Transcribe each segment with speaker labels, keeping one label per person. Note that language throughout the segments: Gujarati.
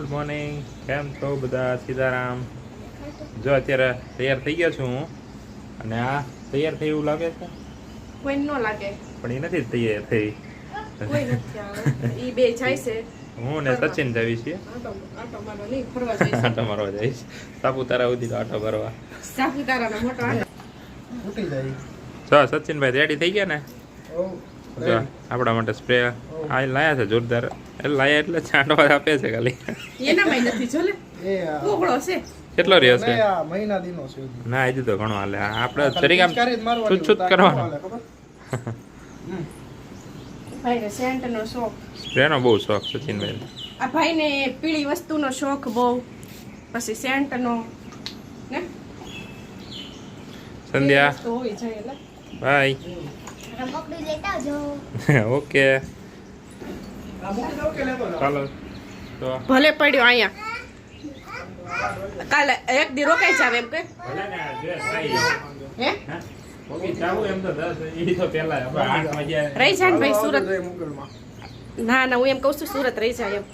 Speaker 1: Good morning. કેમ છો બધા? સીતારામ. જો અત્યારે તૈયાર થઈ ગયા છું હું. અને આ તૈયાર થઈ એવું લાગે છે?
Speaker 2: કોઈ ન લાગે.
Speaker 1: પણ એ નથી તૈયાર થઈ.
Speaker 2: કોઈ નથી એ બે જાય છે.
Speaker 1: હું ને સચિન જવી છીએ.
Speaker 2: આટો નહીં ફરવા
Speaker 1: મારવા જઈશ સાપુતારા સુધી તો આટો મારવા
Speaker 2: સાપુતારાનો મોટો આટો.
Speaker 3: ફૂટી જાય.
Speaker 1: જો સચિનભાઈ રેડી થઈ ગયા ને? આપણા માટે સ્પ્રે આ. લાયા છે જોરદાર. એ લાયા એટલે છાંટવા આપે છે ખાલી.
Speaker 2: એનામાં નથી જો લે
Speaker 3: એ આ
Speaker 2: છે.
Speaker 1: કેટલો રહ્યો છે?
Speaker 3: મહિના દિનો છે
Speaker 1: ના હજી તો ઘણો હાલે. આપણે તરીકે આમ
Speaker 3: છૂત જ મારવાની,
Speaker 1: છૂટ છૂટ
Speaker 3: તાકી
Speaker 1: કરવાનો
Speaker 2: સેન્ટનો શોખ.
Speaker 1: સ્પ્રેનો બહુ શોખ સચિનભાઈ.
Speaker 2: આ ભાઈને પીળી વસ્તુનો શોખ બહુ. પછી સેન્ટનો ને?
Speaker 1: સંધ્યા. બાય.
Speaker 4: રમકડું લેતા આવજો
Speaker 1: ઓકે? ચાલો તો
Speaker 2: ભલે પડ્યો અહીંયા. કાલે એક દી રોકાઈ જાવ એમ કે?
Speaker 1: ભલે ને જે થાય
Speaker 2: હે?
Speaker 1: હા? ઓકે જાવું એમ તો દસ ઈ તો પહેલા આપણે આઠ વાગ્યા.
Speaker 2: રહી જાય ને ભાઈ સુરત. ના ના હું એમ કહું છું સુરત રહી જાય એમ.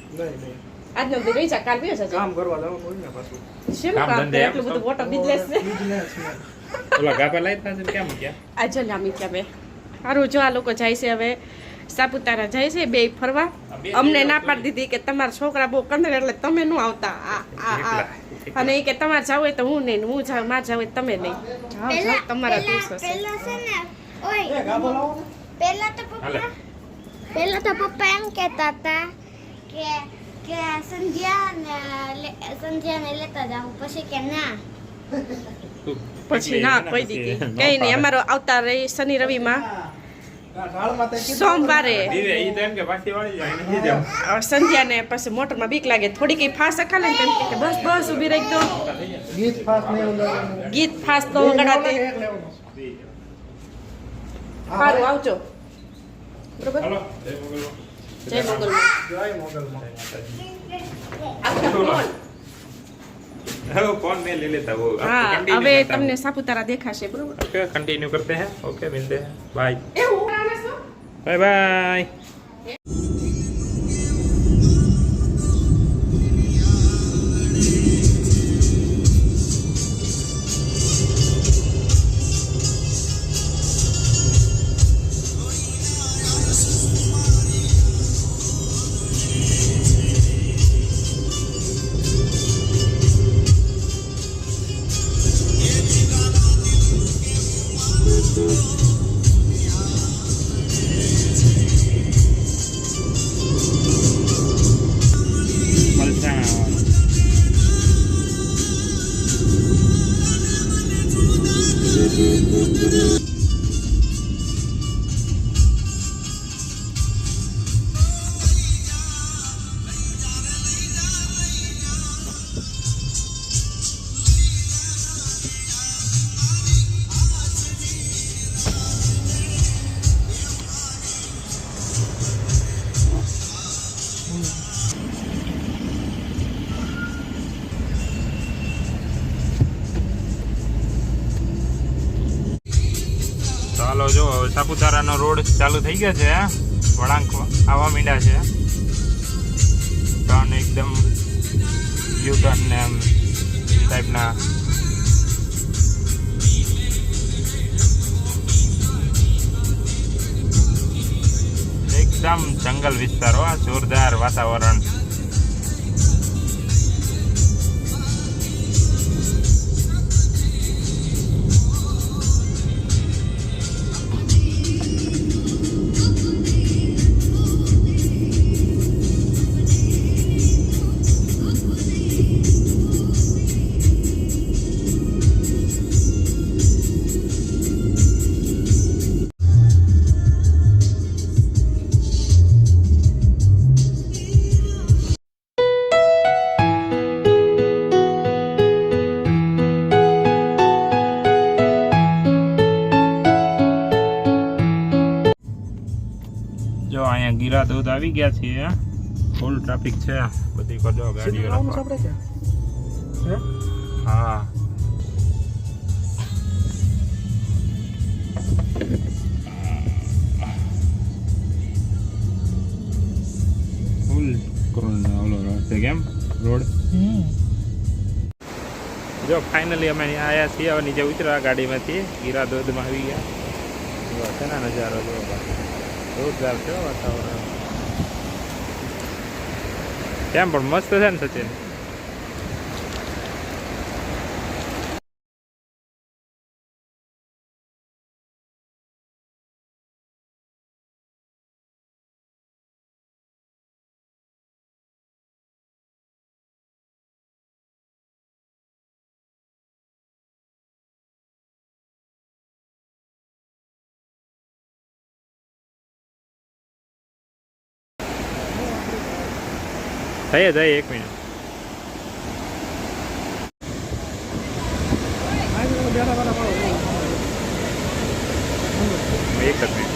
Speaker 2: આજનો દી રહી જાય કાલ બે જશે
Speaker 3: કામ કરવા જવું કોઈ ને પાછું.
Speaker 2: શું
Speaker 1: કામ
Speaker 2: એટલું બધું મોટો બિઝનેસ છે
Speaker 3: ને.
Speaker 1: ઓલા ગાભા લાઈ થશે કેમ ગયા
Speaker 2: આ જો લામી ત્યાં બે. સારું જો આ લોકો જાય છે હવે સાપુતારા જાય છે બે ફરવા. અમને ના પાડી દીધી કે તમારા છોકરા બહુ કંદર એટલે તમે ન આવતા. અને એ કે તમારે જવું તો હું નહીં હું જાઉં મારે જવું તમે નહીં. તમારા દિવસ છે.
Speaker 4: પેલા તો પપ્પા એમ કહેતા હતા કે કે સંધ્યા ને સંધ્યાને લેતા જાવ પછી કે ના.
Speaker 2: પછી ના કોઈ દીધી કઈ નહીં અમારો આવતા રહી શનિ રવિમાં. સોમવારે
Speaker 1: દીવે ઈ તો એમ કે પાછી વાળી જાય નથી જાવ
Speaker 2: અ, સંધ્યાને પછી મોટરમાં બીક લાગે થોડી કઈ ફાસ અખાલે ને તો એમ કહે કે બસ બસ ઊભી રહી તો
Speaker 3: ગીત ફાસ્ટ નહીં વગાડવાનું.
Speaker 2: ગીત ફાસ તો વગાડાતે
Speaker 3: એક લેવાનું. હા,
Speaker 2: સારું આવજો બરોબર
Speaker 1: હાલો જય મોગલમાં.
Speaker 2: જય મોગલમાં
Speaker 3: જય મોગલમાં.
Speaker 2: આવજો ફોન.
Speaker 1: હવે ફોન में ले लेता वो आपको
Speaker 2: હા
Speaker 1: continue
Speaker 2: હવે
Speaker 1: करता हूँ।
Speaker 2: તમને સાપુતારા દેખાશે બરોબર
Speaker 1: ओके कंटिन्यू करते हैं ओके मिलते हैं बाय
Speaker 2: એવું આવે છે?
Speaker 1: Bye bye. થઈ ગયો છે વળાંક આવવા મીંડા છે. ટર્ન એકદમ યુ ને એમ ટાઈપના એકદમ જંગલ વિસ્તારો આ જોરદાર વાતાવરણ. અહીંયા ગીરા દૂધ આવી ગયા છે ફૂલ ટ્રાફિક છે. બધી કરજો ગાડીઓ?
Speaker 3: હે?
Speaker 1: રસ્તે કેમ? રોડ જો ફાઇનલી અમે આવ્યા છીએ હવે નીચે ઉતર્યા ગાડીમાંથી. ગીરા ધોધમાં આવી ગયા. છે શેના નજારો જો જોરદાર છે વાતાવરણ? કેમ પણ મસ્ત છે ને સચિન? થઈ જાય એક મિનિટ એક જ મિનિટ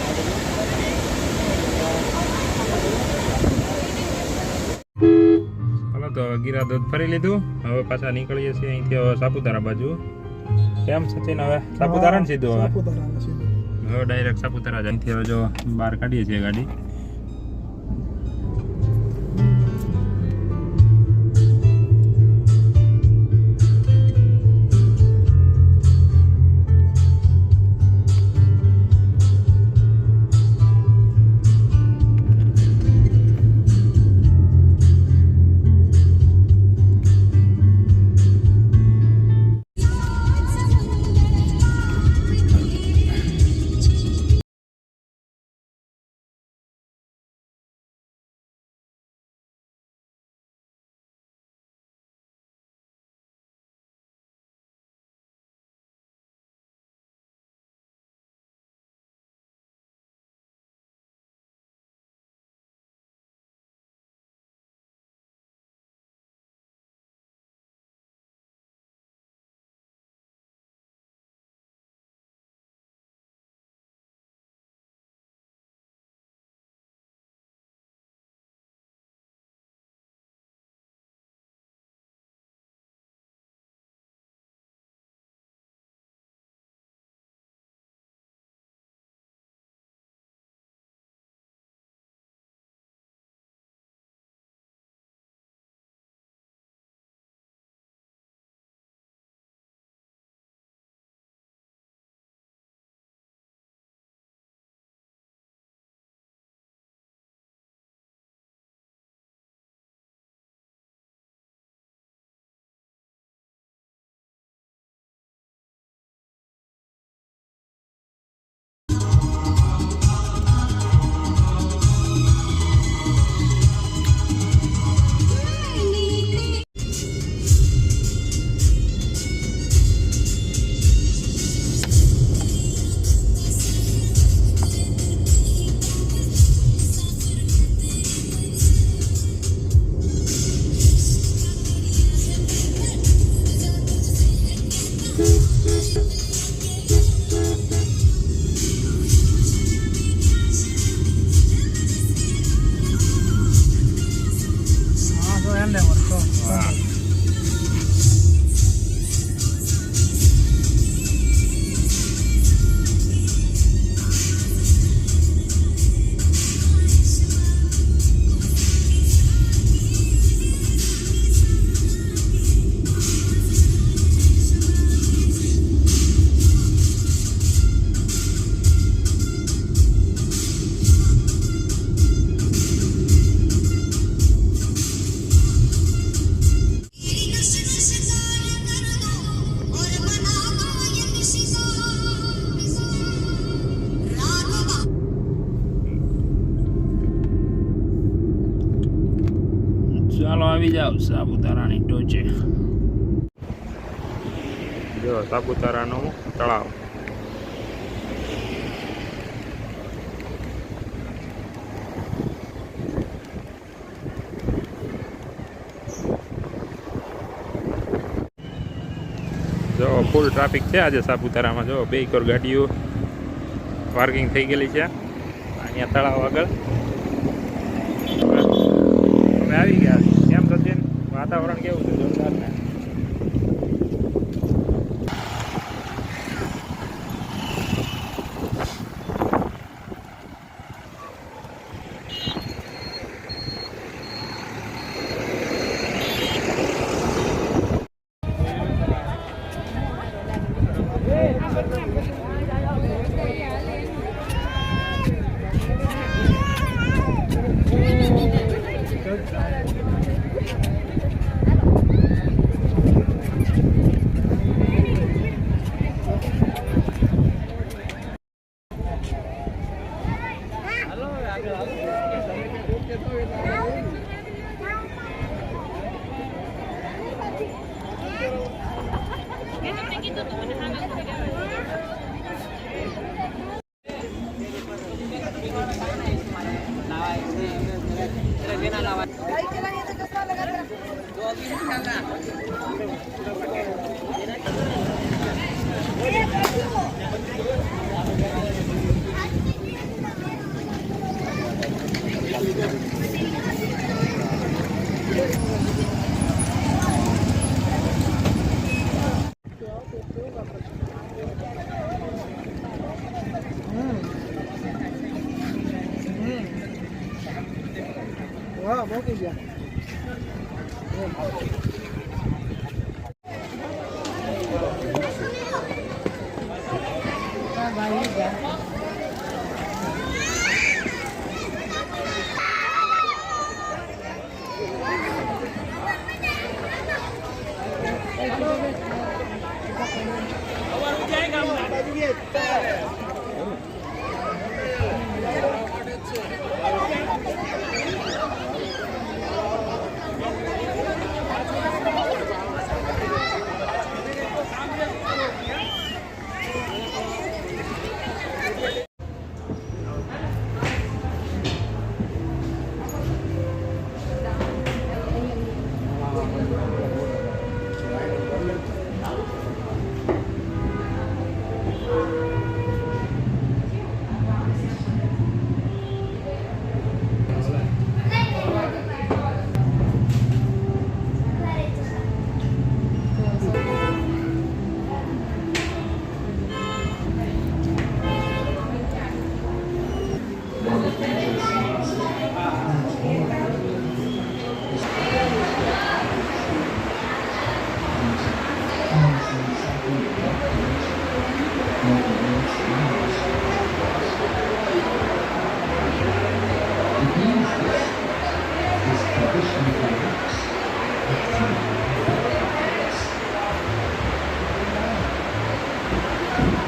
Speaker 1: તો ગીરા દૂધ ફરી લીધું. હવે પાછા નીકળીએ છીએ અહીંથી હવે સાપુતારા બાજુ. કેમ સચિન હવે? સાપુતારા ને સીધું હવે? ડાયરેક્ટ સાપુતારા અહીંથી હવે જો બહાર કાઢીએ છીએ ગાડી. સાપુતારાનું તળાવ. જો ફૂલ ટ્રાફિક છે આજે સાપુતારામાં. જો, બે કરોડ ગાડીઓ પાર્કિંગ થઈ ગયેલી છે. અહીંયા તળાવ આગળ. અમે આવી ગયા. કેમ સચિન વાતાવરણ કેવું છે જોરદાર
Speaker 3: વાહ મૂકી ગયા.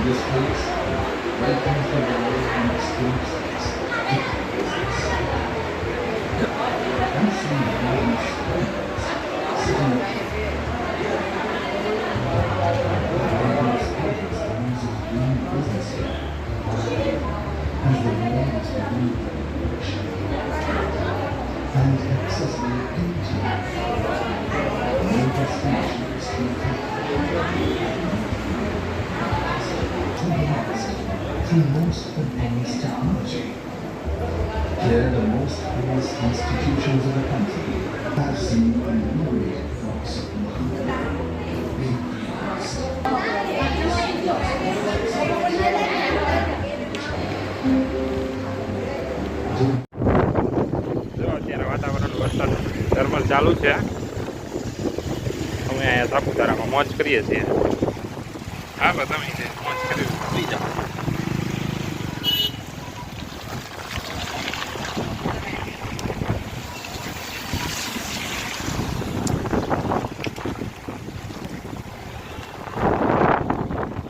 Speaker 5: your skills, welcomes the the balance, and the into the destination stations to most advanced technology. Here, the most famous institutions of the country have seen the myriad flocks of Muhammad be praised.
Speaker 1: જો અત્યારે વાતાવરણ વરસાદ થર્મલ ચાલુ છે અમે અહીંયા સાપુતારામાં મોજ કરીએ છીએ હાલો તમે તે મોજ કરી લઈ જાઓ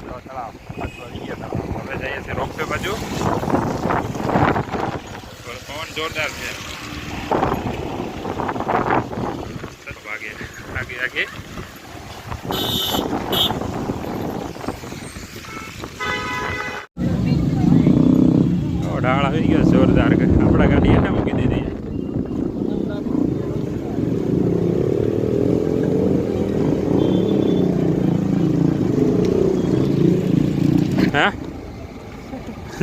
Speaker 1: જો તળાવ, પાછું આવી ગયા તળાવ. હવે જઈએ છીએ રોપવે બાજુ પવન જોરદાર છે ચલો ભાગે આગે આગે ઓ, ઢાળ આવી ગયો જોરદાર આપણા ગાડી એને મૂકી દીધી હા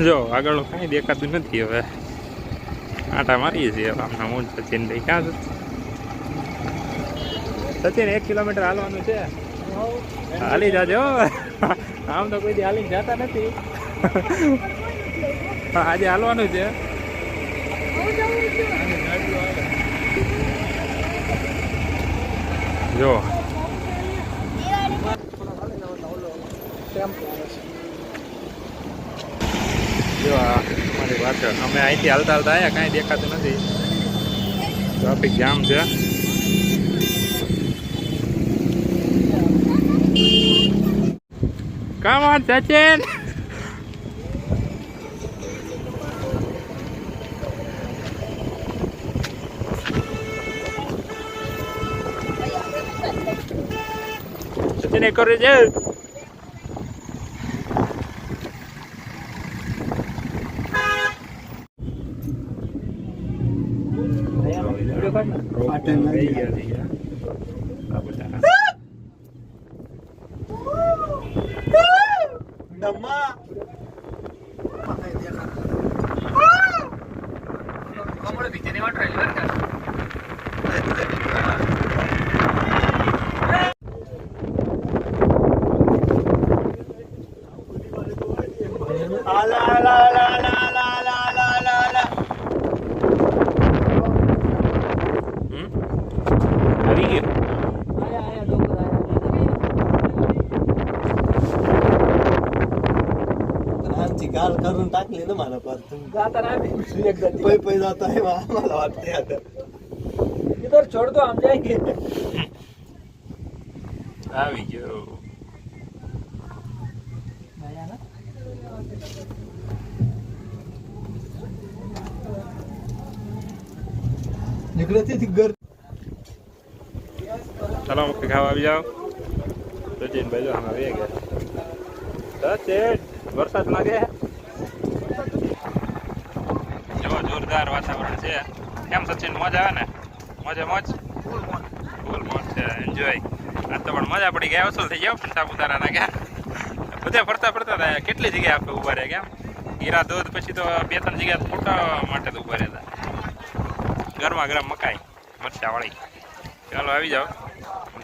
Speaker 1: જો આગળ કાંઈ દેખાતું નથી હવે. આટા મારીએ છીએ આમના હું સચિન ભાઈ ક્યાં છે સચિન, એક કિલોમીટર હાલવાનું છે. હાલી જાજો આમ તો કોઈ દી હાલીને જતા નથી. આજે હાલવાનું છે. જો
Speaker 3: ટેમ્પો આવે છે
Speaker 1: જો આ અમારી પાછળ અમે અહીંથી હાલતા હાલતા આવ્યા કાંઈ દેખાતું નથી ટ્રાફિક જામ છે કામ on સચિન સચિન એક કરે
Speaker 6: टाकली ना मला परतून
Speaker 3: जाताना आम्ही एकदा ती-
Speaker 6: पै पै जातो आहे बा, आम्हाला वाटते आता
Speaker 3: इधर छोड़ दो हम जाएंगे
Speaker 1: આવી ગયો
Speaker 6: નીકળે થી ઘર
Speaker 1: ચાલો મક્કી ખાવા આવી જાઓ સચિન ભાઈ જો આમાં આવી ગયા સચિન વરસાદ લાગે જો વાતાવરણ છે. કેમ સચિન, મોજ આવે ને? મોજે મોજ? ફૂલ મોજ છે એન્જોય આ તો પણ મજા પડી ગયા વસૂલ થઈ ગયા પણ સાપુતારા ના ગયા બધે ફરતા ફરતા કેટલી જગ્યાએ આપણે ઊભા રહ્યા, કેમ? હીરા દૂધ, પછી તો બે ત્રણ જગ્યાએ ફોટા માટે તો ઊભા રહેતા ગરમા ગરમ મકાઈ મરચા વાળી ચાલો, આવી જાઓ.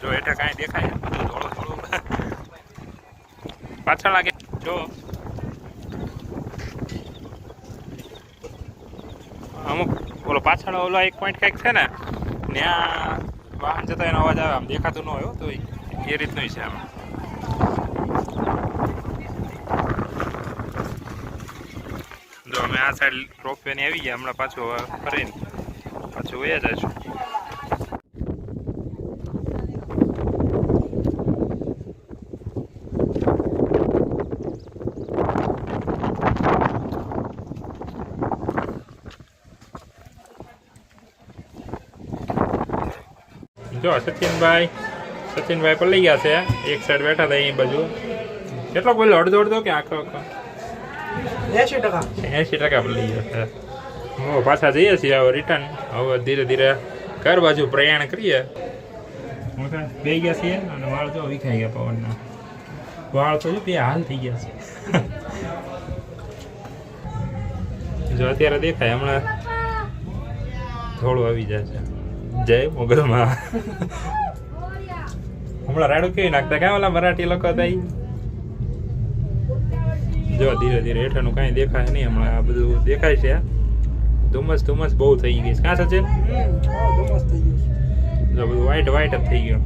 Speaker 1: જો એટલે કાંઈ દેખાય થોડું થોડું પાછળ લાગે જો. ઓલો પાછળ ઓલો એક પોઈન્ટ કંઈક છે ને, ત્યાં વાહન જતા એનો અવાજ આવે, આમ દેખાતું ન હોય તો એ રીતનું છે આમ. જો અમે આ સાઈડ રોપવે ની આવી ગયા, હમણાં પાછું ફરીને પાછું વયા જઈશું. જો સચિનભાઈ સચિનભાઈ પર લઈ ગયા છે. એક સાઈડ બેઠા હતા અહીં બાજુ. કેટલો બોલ્યો અડધો અડધો કે આખો આખો?
Speaker 3: એસી ટકા.
Speaker 1: એસી ટકા પર લઈ ગયા છે. હું પાછા જઈએ છીએ હવે રિટર્ન હવે ધીરે ધીરે ઘર બાજુ પ્રયાણ કરીએ. બે ગયા છીએ અને વાળ જો વિખાઈ ગયા પવનના. વાળ તો બે હાલ થઈ ગયા છે. જો અત્યારે દેખાય હમણાં થોડું આવી જાય છે. જય મોગલમાં. હમણાં રાડું કેવી નાખતા? કાં ઓલા મરાઠી લોકો હતા જો, ધીરે ધીરે હેઠળનું કાંઈ દેખાય નહીં હમણાં. આ બધું દેખાય છે ધુમ્મસ ધુમ્મસ બહુ થઈ ગઈ છે. કાં સચિન?
Speaker 3: હા
Speaker 1: જો, બધું વ્હાઈટ વ્હાઈટ જ થઈ ગયું.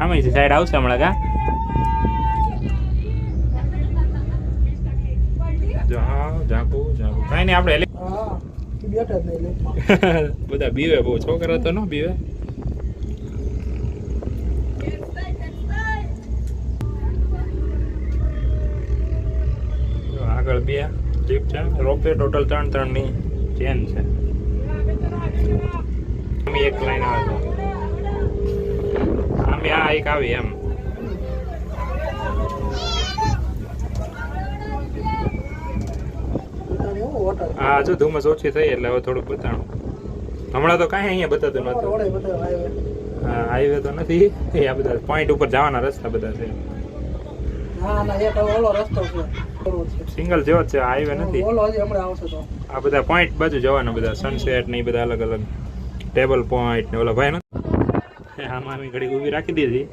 Speaker 1: આમાં સાઈડ આવશે હમણાં, કા? જો, હા ઝાંકુ ઝાંકુ કાંઈ નહીં, આપણે
Speaker 3: હા
Speaker 1: બધા બીવે, બહુ છોકરા તો ન બીવે. આગળ બે જીપ છે. રોપવે ટોટલ ત્રણ ત્રણની ચેન છે. એક લાઈન આવે છે આમ આ એક આવી એમ
Speaker 3: પોતાની હું
Speaker 1: આ જો ધુમ્મસ ઓછી થઈ એટલે હવે થોડુંક બતાણું. હમણાં તો કાંઈ અહીંયા બતાતું
Speaker 3: હાઈવે
Speaker 1: હા હાઈવે તો નથી. એ આ બધા પોઈન્ટ ઉપર જવાના રસ્તા બધા છે. સિંગલ જેવો જ છે હાઈવે નથી. આ બધા પોઈન્ટ બાજુ જવાના બધા સનસેટ ને એ બધા અલગ અલગ ટેબલ પોઈન્ટ ને ઓલા ભાઈ નથી આમાં અમે ઘડી ઊભી રાખી દીધી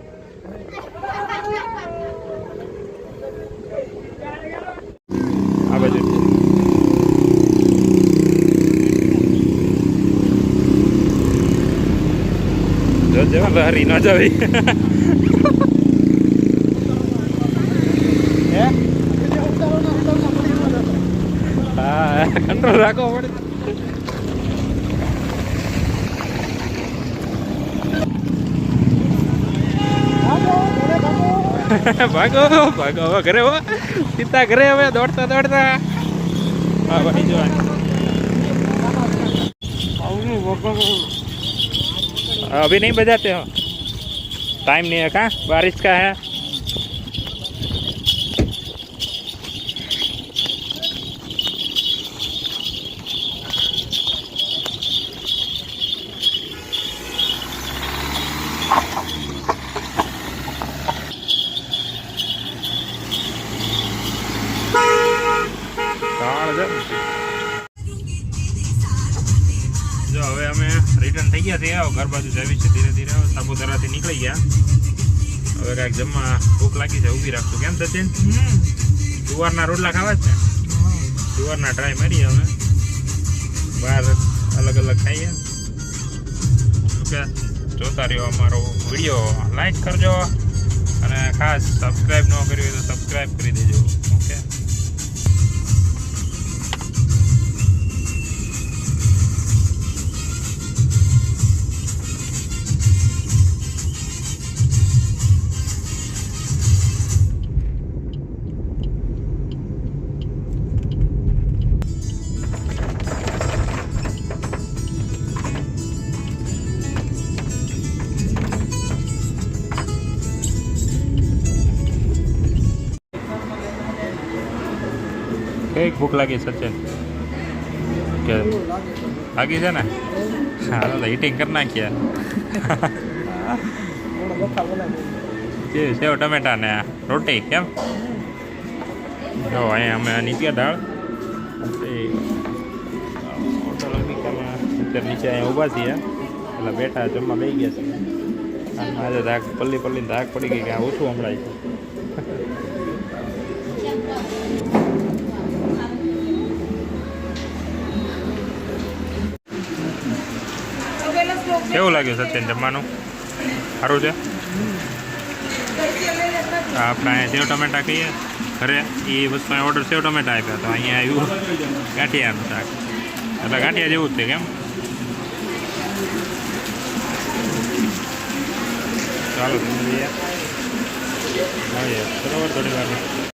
Speaker 1: આ બાજુ જો જવા હરી ન જવી હે? કંટ્રોલ રાખવો પડે. ભાગો ભાગો હવે ઘરે હો. સીધા ઘરે હવે દોડતા દોડતા. હા ભાઈ જવાની अभी नहीं बजाते हो टाइम नहीं है कहाँ बारिश का है હવે અમે રિટર્ન થઈ ગયા છીએ. ઘર બાજુ જવી છે ધીરે ધીરે. સાપુતારાથી નીકળી ગયા. હવે કાંઈક જમવા ભૂખ લાગી છે, ઊભી રાખશું. કેમ સચિન? જુવારના રોટલા ખાવા છે? જુવારના ટ્રાય મારીએ અમે બહાર અલગ અલગ ખાઈએ. ઓકે. જોતા રહ્યો અમારો વીડિયો લાઈક કરજો. અને ખાસ સબસ્ક્રાઈબ ન કર્યું હોય તો સબસ્ક્રાઈબ કરી દેજો. ઓકે. કંઈક ભૂખ લાગી સચિન કે લાગી છે ને? હા, તો હિટિંગ કરી
Speaker 3: બનાવી
Speaker 1: જે સેવ ટમેટા ને રોટી કેમ? જો, અહીંયા અમે નીચે દાળ. હોટલ અમિકામાં અત્યારે નીચે અહીંયા ઊભા છીએ. એટલે બેઠા જમવા લઈ ગયા છે. આજે ધાક પલ્લી પલ્લી ધાક પડી ગઈ કે આ ઓછું હમણાં કેવું લાગ્યું સચિન જમવાનું? સારું છે? આપણે અહીંયા સેવ ટમેટા કહીએ ઘરે એ વસ્તુ ઓર્ડર સેવ ટમેટા આપ્યા તો અહીંયા આવ્યું ગાંઠિયાનું શાક. એટલે ગાંઠિયા જેવું જ છે કેમ? ચાલો બરોબર થોડી વાર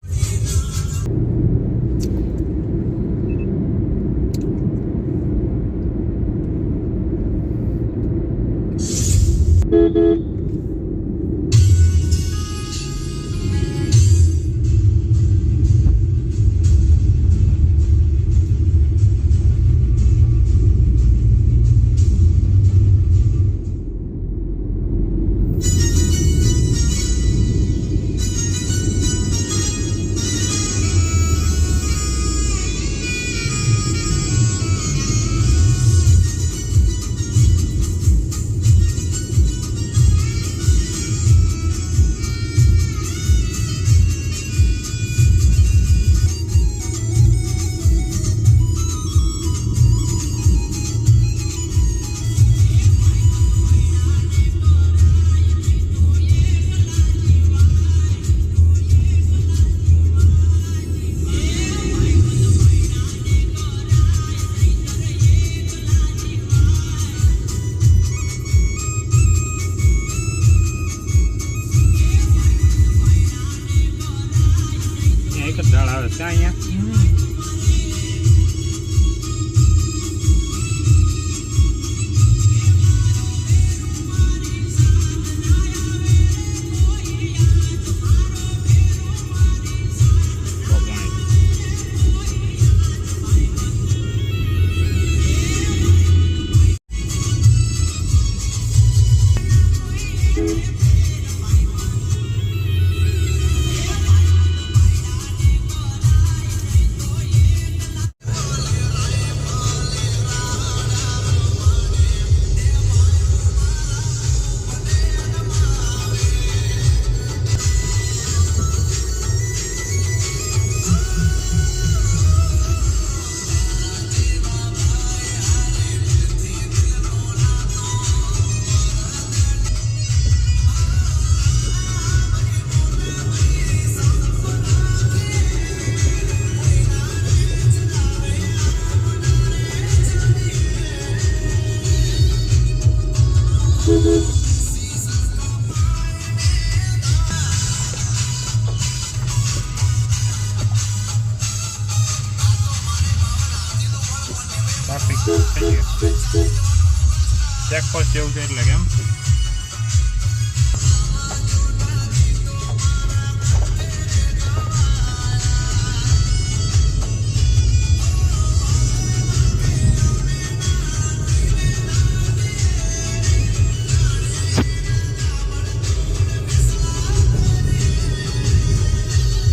Speaker 1: જેવું છે એટલે